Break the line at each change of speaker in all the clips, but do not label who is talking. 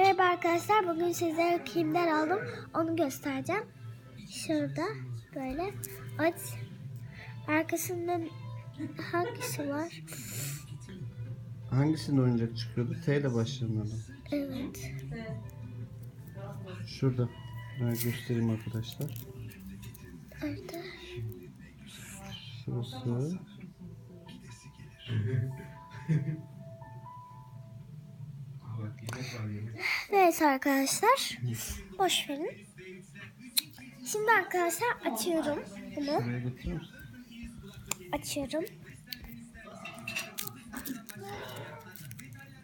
Merhaba arkadaşlar. Bugün size kimden aldım onu göstereceğim. Şurada böyle aç. Arkasından hangisi var?
Hangisinin oyuncak çıkıyordu? T ile başlayan adam.
Evet.
Şurada. Ben göstereyim arkadaşlar.
Orada.
Şurası.
Evet arkadaşlar. Boş verin. Şimdi arkadaşlar açıyorum bunu. Açıyorum.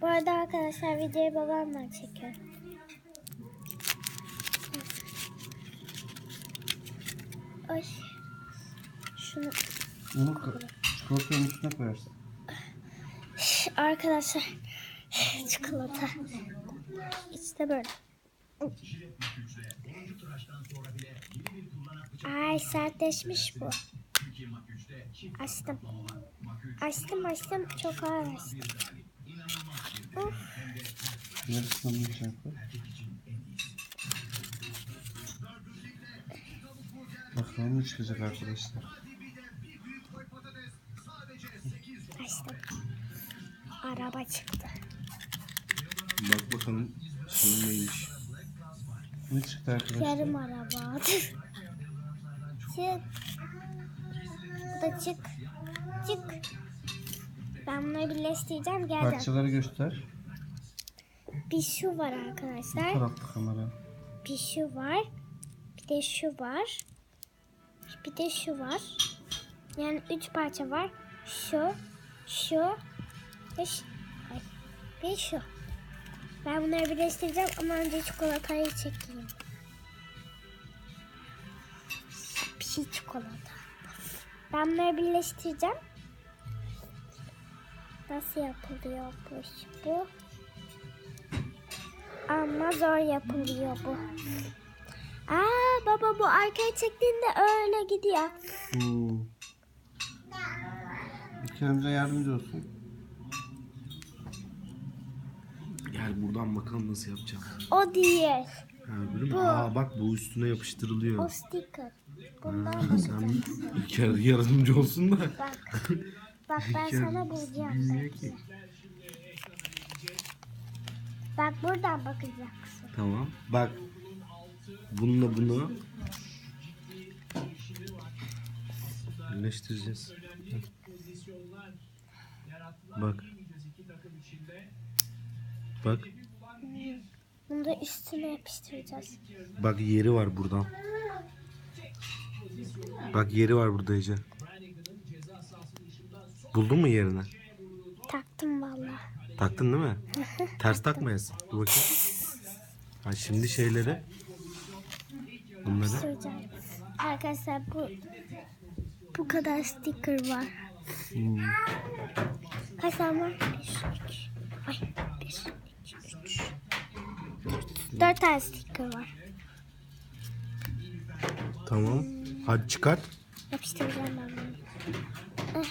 Bu arada arkadaşlar videoyu babamla çekiyorum. Ay. Şunu
Onu ko- çikolatanın üstüne koyarsın.
arkadaşlar çikolata. İşte böyle. Ay sertleşmiş bu. Açtım. Açtım açtım çok ağır açtım. Of.
Yarısını koy. Bakalım ne çıkacak arkadaşlar.
Açtım. Araba çıktı.
Bak bakalım sonu neymiş.
Ne çıktı arkadaşlar?
Yarım araba. çık. Bu da çık. Çık. Ben bunları birleştireceğim. Geleceğim.
Parçaları göster.
Bir şu var
Bu
arkadaşlar.
tarafta kamera.
Bir şu var. Bir de şu var. Bir de şu var. Yani üç parça var. Şu, şu ve şu. Ay, ve şu. Ben bunları birleştireceğim ama önce çikolatayı çekeyim. Pişi çikolata. Ben bunları birleştireceğim. Nasıl yapılıyor bu? Bu. Ama zor yapılıyor bu. Aa baba bu arkaya çektiğinde öyle gidiyor.
Hmm. Bize yardımcı olsun.
Gel buradan bakalım nasıl yapacağım.
O değil.
Ha?
Bu.
Aa bak bu üstüne
O
yapıştırılıyor.
sticker. Bundan
Ha, sen bir kere yardımcı olsun da.
Bak. Bak ben sana bulacağım.
bilmiyor
bekle.
ki.
Bak buradan bakacaksın.
Tamam. Bak. Bununla bunu birleştireceğiz. Bak. Bak.
Bunu da üstüne yapıştıracağız.
Bak yeri var buradan. Bak yeri var burada Ece. Buldun mu yerini?
Taktım valla.
Taktın değil mi? Ters takmayasın. Dur bakayım. Ha, şimdi şeyleri bunları
Arkadaşlar bu bu kadar sticker var.
Hmm.
Kaç tane var? Beş. Ay beş. 2, 3, 4 tane sticker var.
Tamam. Hadi çıkart.
Yapıştıracağım ben bunu.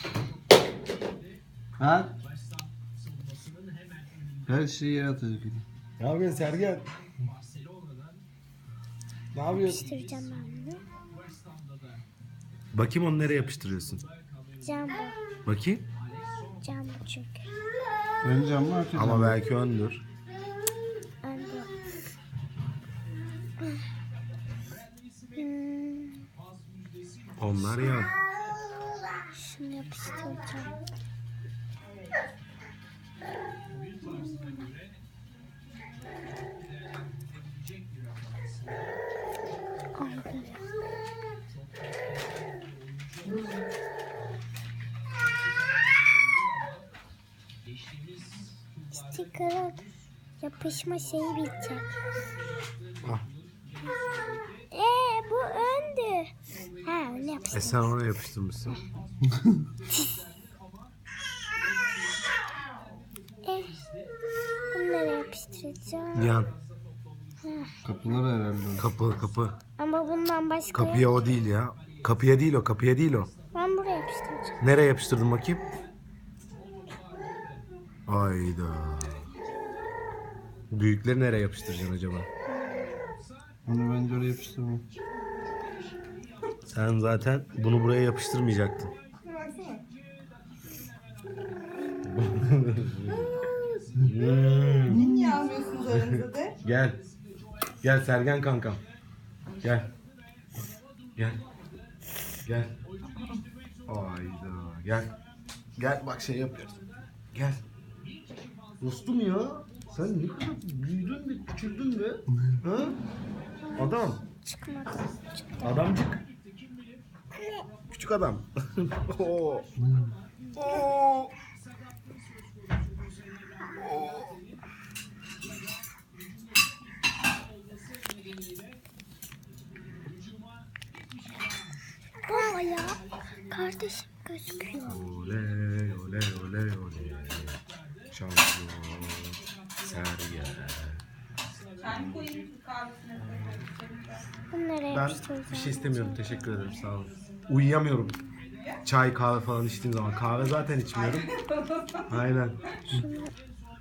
Ha? Her şeyi yere atacak.
Ne yapıyorsun Sergen? Ne yapıyorsun?
Yapıştıracağım ben bunu.
Bakayım onu nereye yapıştırıyorsun?
Cam.
Bakayım.
Cam çünkü.
Ön cam mı arka cam
Ama
mı?
belki öndür. Onlar yan.
şunu yapıştıracağım. Sticker'ın yapışma şeyi bitecek.
Ah.
Ee bu öndü. Ha ne
E
yapıştı?
sen ona yapıştırmışsın.
Ee, bunları yapıştıracağım.
Yan.
Kapılar herhalde.
Kapı kapı.
Ama bundan başka yok.
Kapıya o değil ya. Kapıya değil o kapıya değil o.
Ben buraya yapıştıracağım.
Nereye yapıştırdın bakayım? Ayda. Büyükleri nereye yapıştıracaksın acaba?
Onu bence oraya yapıştırma.
Sen zaten bunu buraya yapıştırmayacaktın.
Niye almıyorsunuz aranızda de?
Gel. Gel Sergen kankam. Gel. Gel. Gel. Ayda. Gel. Gel bak şey yapıyoruz. Gel. Dostum ya. Sen ne kadar büyüdün de küçüldün be. Ha? Adam.
Çıkmadı. Çıktı.
Adamcık. Küçük adam. Oo. Oo.
Baba ya. Kardeşim gözüküyor.
Oley oley oley oley. Şampiyon. Sergen.
Ben koyayım kahvesine.
Bunları
Ben
yapıştıracağım.
bir şey istemiyorum. Teşekkür ederim. Sağ olun. Uyuyamıyorum. Çay kahve falan içtiğim zaman. Kahve zaten içmiyorum. Aynen.
Şunu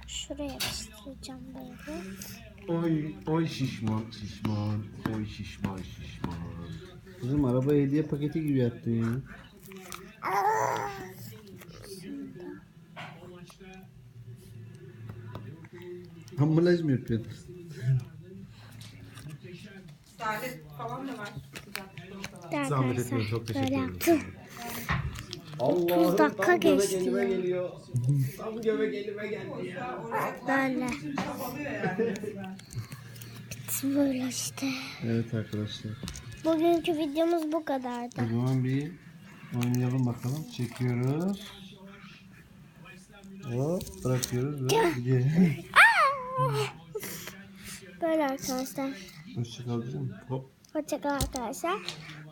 şuraya yapıştıracağım böyle.
Oy, oy şişman şişman. Oy şişman şişman.
Kızım araba hediye paketi gibi yattın ya. Ambalaj mı yapıyorsun?
Saadet falan da var.
Zahmet etmeyin. Çok teşekkür
Böyle
ederim.
yaptım.
Allah'ım
dakika
tam göbek
geçti
elime
ya.
geliyor. Tam göbek elime geldi ya.
Böyle.
Resmen.
Böyle işte.
Evet arkadaşlar.
Bugünkü videomuz bu kadardı.
O zaman bir oynayalım bakalım. Çekiyoruz. Hop bırakıyoruz ve gidiyor.
Böyle arkadaşlar.
Hoşçakal.
Hop.
Hoşçakalın arkadaşlar.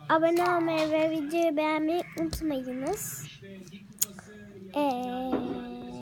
Abone olmayı ve videoyu beğenmeyi unutmayınız. Ee,